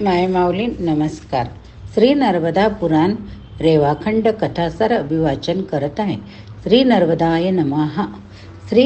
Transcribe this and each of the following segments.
मायमाऊली नमस्कार. श्री नर्मदा पुराण रेवाखंड कथासार अभिवाचन करत आहे. श्री नर्मदाय नमहा श्री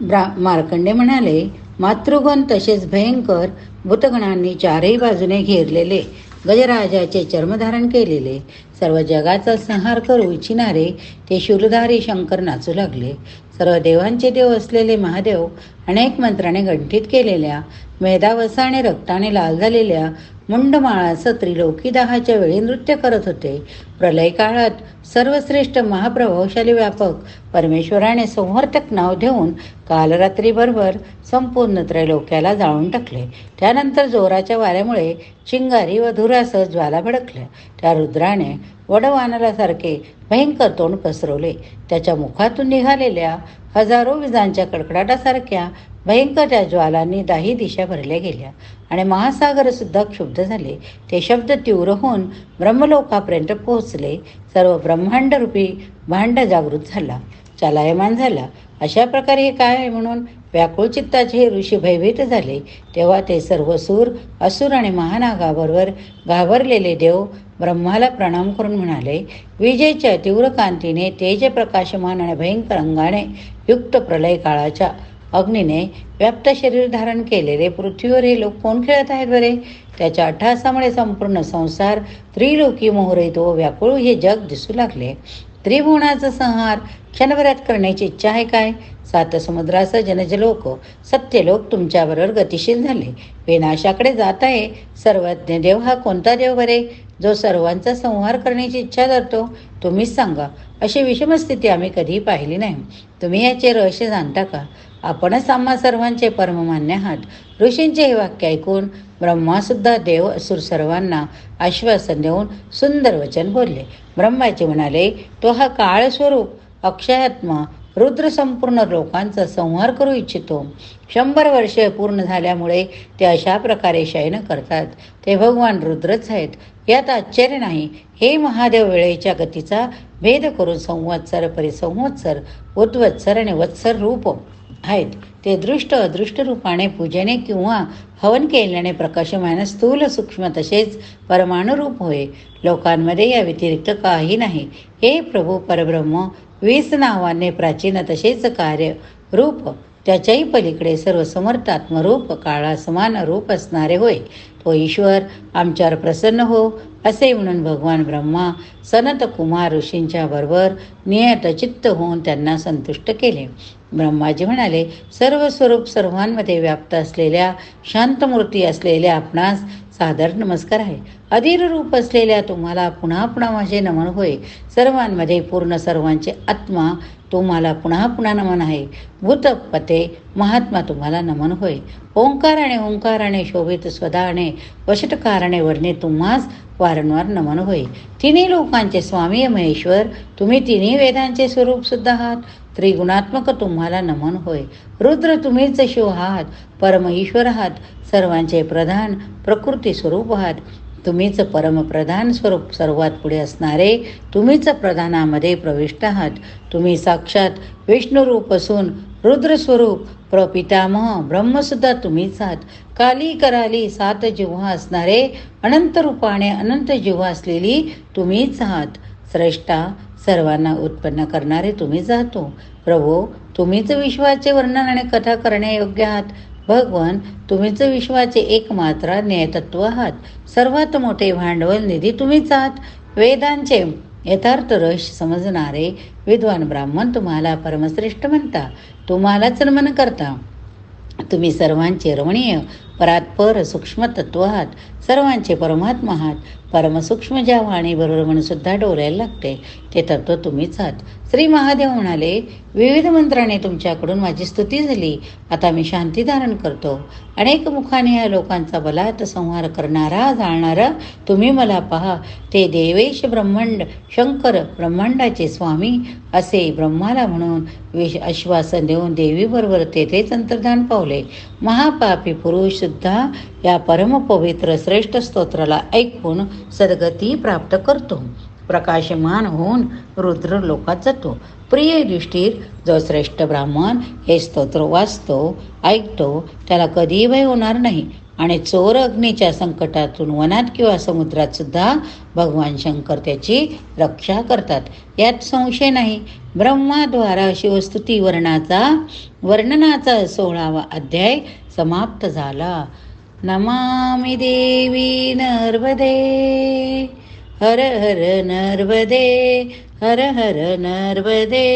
ब्रा मार्कंडे म्हणाले मातृगण तसेच भयंकर भूतगणांनी चारही बाजूने घेरलेले गजराजाचे चर्मधारण केलेले सर्व जगाचा संहार करू इच्छिणारे ते शूलधारी शंकर नाचू लागले. सर्व देवांचे देव असलेले महादेव अनेक मंत्राने गंठित केलेल्या मेधावसाने रक्ताने लाल झालेल्या मुंडमाळा त्रिलोकी दहाच्या वेळी नृत्य करत होते. प्रलय काळात सर्वश्रेष्ठ महाप्रभावशाली व्यापक परमेश्वराने संवर्तक नाव देऊन कालरात्रीबरोबर संपूर्ण त्रैलोक्याला जाळून टाकले. त्यानंतर जोराच्या वाऱ्यामुळे चिंगारी व धुरासह ज्वाला भडकल्या. त्या रुद्राने वडवानलासारखे भयंकर तोंड पसरवले. त्याच्या मुखातून निघालेल्या हजारो विजांच्या कडकडाटासारख्या भयंकर त्या ज्वालांनी दाही दिशा भरल्या गेल्या. आणि महासागरसुद्धा क्षुब्ध झाले. ते शब्द तीव्र होऊन ब्रह्मलोकापर्यंत पोहोचले. सर्व ब्रह्मांडरूपी भांड जागृत झाला. चालायमान झाला. अशा प्रकारे हे काय आहे म्हणून व्याकुळ चित्ताचे हे ऋषी भयभीत झाले. तेव्हा ते सर्व सूर असुर आणि महानागाबरोबर घाबरलेले देव ब्रह्माला प्रणाम करून म्हणाले विजेच्या तीव्र कांतीने तेज प्रकाशमान आणि भयंकर अंगाने युक्त प्रलय काळाच्या अग्नीने व्याप्त शरीर धारण केलेले पृथ्वीवर हे लोक कोण खेळत आहेत बरे? त्याच्या अट्टहासामुळे संपूर्ण संसार त्रिलोकी मोहरित व व्याकुळ हे जग दिसू लागले. त्रिभुवनाचा संहार क्षणभरात करण्याची इच्छा आहे काय? सात समुद्रासह जनजलोक सत्यलोक तुमच्याबरोबर गतिशील झाले. विनाशाकडे जात आहे. सर्वज्ञ देव हा कोणता देव बरे? जो सर्वांचा संहार करण्याची इच्छा धरतो. तुम्हीच सांगा. अशी विषमस्थिती आम्ही कधी पाहिली नाही. तुम्ही याचे रहस्य जाणता का? आपणच आम्हा सर्वांचे परममान्य आहात. ऋषींचे हे वाक्य ऐकून ब्रह्मासुद्धा देव असुर सर्वांना आश्वासन देऊन सुंदर वचन बोलले. ब्रह्माचे म्हणाले तो हा काळ स्वरूप अक्षयात्मा रुद्र संपूर्ण लोकांचा संहार करू इच्छितो. शंभर वर्षे पूर्ण झाल्यामुळे ते अशा प्रकारे शयन करतात. ते भगवान रुद्रच आहेत. यात आश्चर्य नाही. हे महादेव वेळेच्या गतीचा भेद करून संवत्सर परिसंवत्सर उद्वत्सर आणि वत्सर रूप आहेत. ते दृष्ट अदृष्ट रूपाने पूजेने किंवा हवन केल्याने प्रकाशमान स्थूल सूक्ष्म तसेच परमाणुरूप होय. लोकांमध्ये या व्यतिरिक्त काही नाही. हे प्रभू परब्रह्म वीस नावाने प्राचीन तसेच कार्य रूप त्याच्याही पलीकडे सर्व समर्थ आत्मरूप काळा समान रूप असणारे होय. तो ईश्वर आमच्यावर प्रसन्न हो असे म्हणून भगवान ब्रह्मा सनत कुमार ऋषींच्या बरोबर नियत चित्त होऊन त्यांना संतुष्ट केले. ब्रह्माजी म्हणाले सर्व स्वरूप सर्वांमध्ये व्याप्त असलेल्या शांतमूर्ती असलेल्या आपणास सादर नमस्कार आहे. अधीर रूप असलेल्या तुम्हाला पुन्हा पुन्हा माझे नमन होय. सर्वांमध्ये पूर्ण सर्वांचे आत्मा तुम्हाला पुन्हा पुन्हा नमन आहे. भूतपते महात्मा तुम्हाला नमन होय. ओंकाराने ओंकाराने शोभित स्वदाने वशटकाराने वर्णे तुम्हास वारंवार नमन होय. तिन्ही लोकांचे स्वामी महेश्वर. तुम्ही तिन्ही वेदांचे स्वरूप सुद्धा आहात. त्रिगुणात्मक तुम्हाला नमन होय. रुद्र तुम्हीच शिव आहात. परम ईश्वर आहात. सर्वांचे प्रधान प्रकृती स्वरूप आहात. तुम्हीच परमप्रधान स्वरूप सर्वात पुढे असणारे तुम्हीच प्रधानामध्ये प्रविष्ट आहात. तुम्ही साक्षात विष्णुरूप असून रुद्रस्वरूप प्रपितामह ब्रह्मसुद्धा तुम्हीच आहात. काली कराली सात जिव्हा असणारे अनंत रूपाने अनंत जिव्हा असलेली तुम्हीच आहात. श्रेष्ठा सर्वांना उत्पन्न करणारे तुम्हीच जातो प्रभू तुम्हीच विश्वाचे वर्णन आणि कथा करण्यायोग्य आहात. भगवान तुम्हीच विश्वाचे एकमात्र न्यायतत्व आहात. सर्वात मोठे भांडवल निधी तुम्हीच आहात. वेदांचे यथार्थ रश समजणारे विद्वान ब्राह्मण तुम्हाला परमश्रेष्ठ म्हणता. तुम्हालाच नमन करता. तुम्ही सर्वांचे रमणीय परात्पर सूक्ष्म तत्व आहात. सर्वांचे परमात्मा आहात. परमसूक्ष्म ज्या वाणीबरोबर म्हणून सुद्धा डोलायला लागते ते तत्व तुम्हीच आहात. श्री महादेव म्हणाले विविध मंत्राने तुमच्याकडून माझी स्तुती झाली. आता मी शांती धारण करतो. अनेक मुखाने या लोकांचा बलात संहार करणारा जाळणारा तुम्ही मला पहा. ते देवेश ब्रह्मांड शंकर ब्रह्मांडाचे स्वामी असे ब्रह्माला म्हणून विश आश्वासन देऊन देवीबरोबर तेथेच अंतर्धान पावले. महापापी पुरुषसुद्धा या परमपवित्र श्रेष्ठ स्तोत्राला ऐकून सद्गती प्राप्त करतो. प्रकाशमान होऊन रुद्र लोकात जातो. प्रिय दृष्टीर जो श्रेष्ठ ब्राह्मण हे स्तोत्र वाचतो ऐकतो त्याला कधीही भय होणार नाही. आणि चोर अग्नीच्या संकटातून वनात किंवा समुद्रात सुद्धा भगवान शंकर त्याची रक्षा करतात. यात संशय नाही. ब्रह्माद्वारा शिवस्तुती वर्णाचा वर्णनाचा सोळावा अध्याय समाप्त झाला. नमामि देवी नर्मदे हर हर नर्मदे हर हर नर्मदे